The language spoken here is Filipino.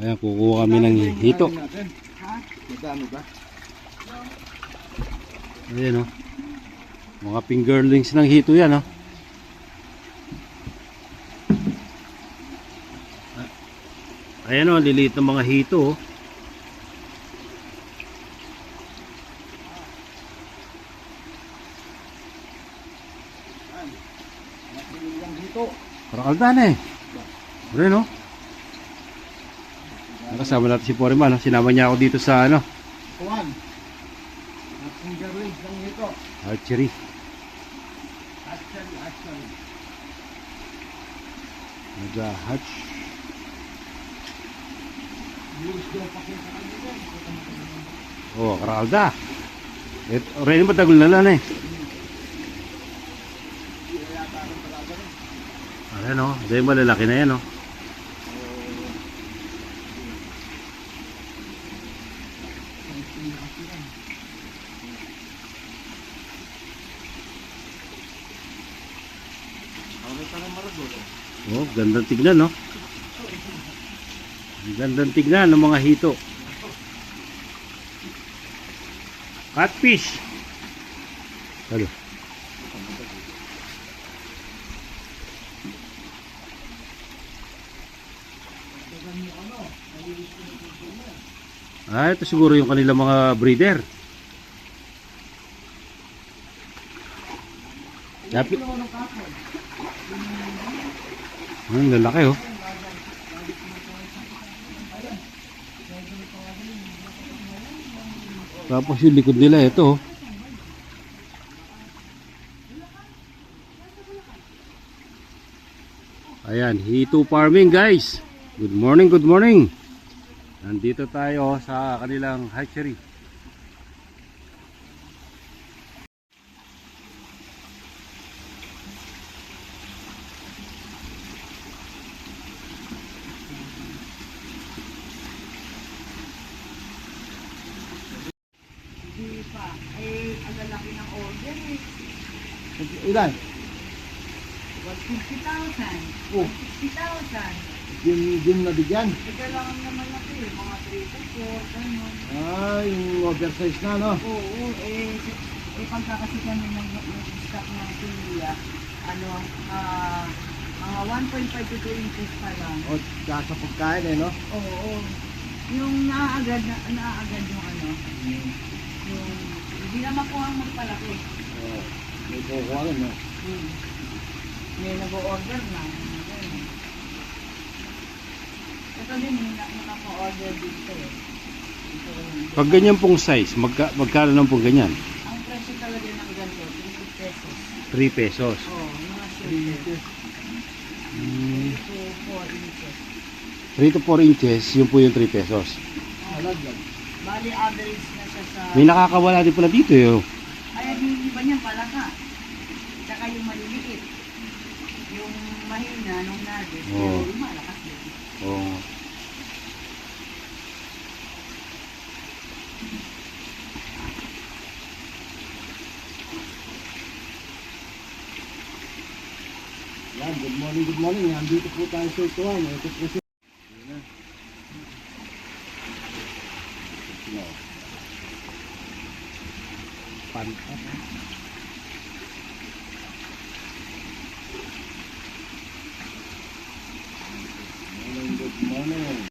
Ayan, kukuha kami ng hito. Madami ba? Ayan o. Mga fingerlings ng hito yan o. Ayan o, liliit ng mga hito oh. o. Yung hito. Parang aldan eh. Pero no? Nakasama natin si Foreman. Sinama niya ako dito sa ano, Kuhan. At fingerlings ng hito. archery. Actually, actually. Nag-hatch. Use daw pakita kanina. Oh, karalda. Et, rin matagol na lang eh. Ayan o, dahil malalaki na yan o. Okay pa ng maragol. Oh, gandang tignan no. Ang Gandang tignan ng mga hito. Catfish. Ano? Ah, ito siguro yung kanilang mga breeder. Lapit. Ang lalaki oh. Tapos yung likod nila ito oh. Ayan, Hito Farming guys. Good morning, good morning. Nandito tayo sa kanilang hatchery. Pa. Eh, ang lalaki ng order eh. Ilan? 150,000. Oh. 60,000. Din, din nabigyan. Ito lang naman na ito eh. Mga 3 to 4, gano'n. Ah, yung oversize na, no? Oo, eh, eh pagka kasi kami nag stock ng piliya, ano, ah, mga 1.5 to 2 inches pa lang. O, tsaka sa pagkain, eh, no? Oo, yung naaagad, na, naaagad yung ano, yung, hindi na makuha ang magpalaki. Oh, may kukuha rin, no? Hmm. May nag-order na. Ito din, may na- nakaka-order dito eh. Dito. Pag ganyan pong size, magka, magkano lang pong ganyan? Ang presyo talaga ng ganito, 20 pesos. 3 pesos. Oh, mga shirts. Mm, 2 to 4 inches. 3 to 4 inches, yun po yung 3 pesos. Bali, average. May nakakawala din pala dito eh. oh. Ay, yung iba niyan palaka. Tsaka yung maliliit. Yung mahina nung nugget. Oo. Pero yung malakas din. Oh. Yan, good morning, good morning. Nandito po tayo sa ituan. Ito po si... Pantat. Morning, good morning.